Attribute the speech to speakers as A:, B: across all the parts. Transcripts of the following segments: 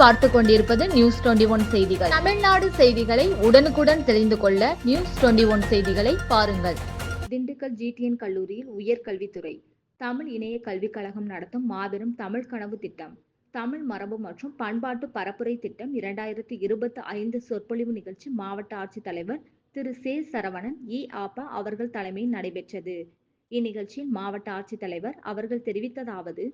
A: பார்த்து கொண்டிருப்பது news twenty one செய்திகள். தமிழ்நாடு செய்திகளை உடனுக்குடன் தெரிந்து கொள்ள நியூஸ் டுவெண்டி ஒன் செய்திகளை பாருங்கள்.
B: திண்டுக்கல் ஜிடிஎன் கல்லூரியில் உயர்கல்வித்துறை தமிழ் இணைய கல்விக் கழகம் நடத்தும் மாபெரும் தமிழ் கனவு திட்டம் தமிழ் மரபு மற்றும் பண்பாட்டு பரப்புரை திட்டம் இரண்டாயிரத்தி இருபத்தி ஐந்து சொற்பொழிவு நிகழ்ச்சி மாவட்ட ஆட்சித்தலைவர் திரு. சே. சரவணன் இ. ஆப்பா அவர்கள் தலைமையில் நடைபெற்றது. இந்நிகழ்ச்சியில் மாவட்ட ஆட்சித்தலைவர் அவர்கள் தெரிவித்ததாவது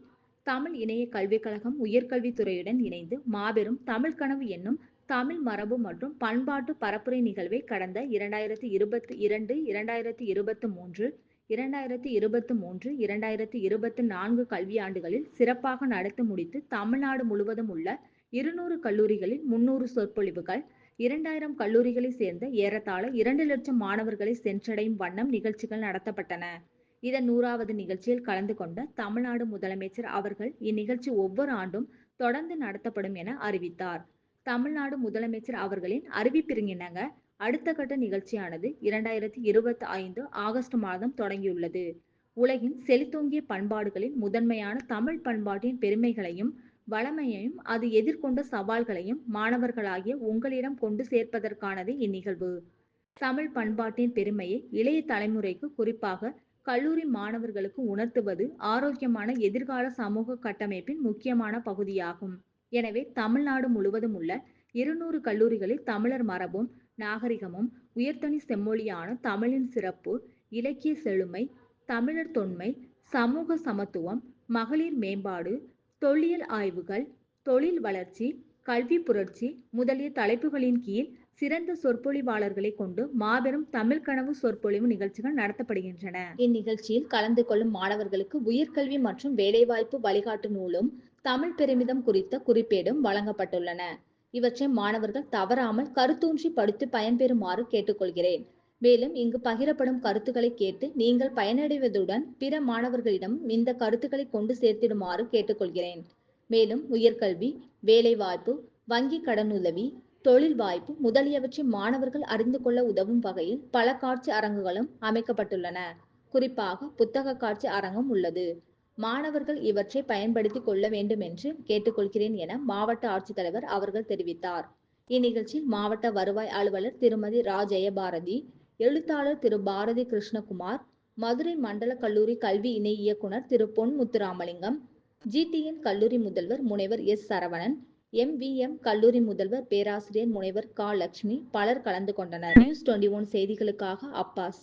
B: தமிழ் இணைய கல்விக் கழகம் உயர்கல்வித்துறையுடன் இணைந்து மாபெரும் தமிழ் கனவு என்னும் தமிழ் மரபு மற்றும் பண்பாட்டு பரப்புரை நிகழ்வை கடந்த இரண்டாயிரத்தி இருபத்தி இரண்டு இரண்டாயிரத்தி இருபத்தி மூன்று இரண்டாயிரத்தி இருபத்தி மூன்று இரண்டாயிரத்தி இருபத்தி நான்கு கல்வியாண்டுகளில் சிறப்பாக நடத்தி முடித்து தமிழ்நாடு முழுவதும் உள்ள இருநூறு கல்லூரிகளில் முன்னூறு சொற்பொழிவுகள் இரண்டாயிரம் கல்லூரிகளைச் சேர்ந்த ஏறத்தாழ இரண்டு லட்சம் மாணவர்களை சென்றடையும் வண்ணம் நிகழ்ச்சிகள் நடத்தப்பட்டன. இதன் நூறாவது நிகழ்ச்சியில் கலந்து கொண்ட தமிழ்நாடு முதலமைச்சர் அவர்கள் இந்நிகழ்ச்சி ஒவ்வொரு ஆண்டும் தொடர்ந்து நடத்தப்படும் என அறிவித்தார். தமிழ்நாடு முதலமைச்சர் அவர்களின் அறிவிப்பிறங்கினங்க. அடுத்த கட்ட நிகழ்ச்சியானது இரண்டாயிரத்தி இருபத்தி ஐந்து ஆகஸ்ட் மாதம் தொடங்கியுள்ளது. உலகின் செழித்தோங்கிய பண்பாடுகளின் முதன்மையான தமிழ் பண்பாட்டின் பெருமைகளையும் வளமையையும் அது எதிர்கொண்ட சவால்களையும் மாணவர்களாகிய உங்களிடம் கொண்டு சேர்ப்பதற்கானது இந்நிகழ்வு. தமிழ் பண்பாட்டின் பெருமையை இளைய தலைமுறைக்கு குறிப்பாக கல்லூரி மாணவர்களுக்கு உணர்த்துவது ஆரோக்கியமான எதிர்கால சமூக கட்டமைப்பின் முக்கியமான பகுதியாகும். எனவே தமிழ்நாடு முழுவதும் உள்ள இருநூறு கல்லூரிகளில் தமிழர் மரபும் நாகரிகமும் உயர்தனி செம்மொழியான தமிழின் சிறப்பு இலக்கிய செழுமை தமிழர் தொன்மை சமூக சமத்துவம் மகளிர் மேம்பாடு தொல்லியல் ஆய்வுகள் தொழில் வளர்ச்சி கல்வி புரட்சி முதலிய தலைப்புகளின் கீழ் சிறந்த சொற்பொழிவாளர்களை கொண்டு மாபெரும் தமிழ் கனவு சொற்பொழிவு நிகழ்ச்சிகள் நடத்தப்படுகின்றன. இந்நிகழ்ச்சியில் கலந்து கொள்ளும் மாணவர்களுக்கு உயர்கல்வி மற்றும் வேலைவாய்ப்பு வழிகாட்டு நூலும் தமிழ் பெருமிதம் குறித்த குறிப்பேடும் வழங்கப்பட்டுள்ளன. இவற்றை மாணவர்கள் தவறாமல் கருத்தூன்றி படித்து பயன்பெறுமாறு கேட்டுக்கொள்கிறேன். மேலும் இங்கு பகிரப்படும் கருத்துக்களை கேட்டு நீங்கள் பயனடைவதுடன் பிற மாணவர்களிடம் இந்த கருத்துக்களை கொண்டு சேர்த்திடுமாறு கேட்டுக்கொள்கிறேன். மேலும் உயர்கல்வி வேலைவாய்ப்பு வங்கி கடனுதவி தொழில் வாய்ப்பு முதலியவற்றை மாணவர்கள் அறிந்து கொள்ள உதவும் வகையில் பல காட்சி அரங்குகளும் அமைக்கப்பட்டுள்ளன. குறிப்பாக புத்தக காட்சி அரங்கம் உள்ளது. மாணவர்கள் இவற்றை பயன்படுத்தி கொள்ள வேண்டும் என்று கேட்டுக்கொள்கிறேன் என மாவட்ட ஆட்சித்தலைவர் அவர்கள் தெரிவித்தார். இந்நிகழ்ச்சியில் மாவட்ட வருவாய் அலுவலர் திருமதி ரா. ஜெயபாரதி எழுத்தாளர் திரு. பாரதி கிருஷ்ணகுமார் மதுரை மண்டல கல்லூரி கல்வி இணை இயக்குனர் திரு. பொன் முத்துராமலிங்கம் ஜிடிஎன் கல்லூரி முதல்வர் முனைவர் எஸ். சரவணன் எம்விஎம் கல்லூரி முதல்வர் பேராசிரியர் முனைவர் கா. லட்சுமி பலர் கலந்து கொண்டனர். நியூஸ் டுவெண்டி ஒன் செய்திகளுக்காக அப்பாஸ்.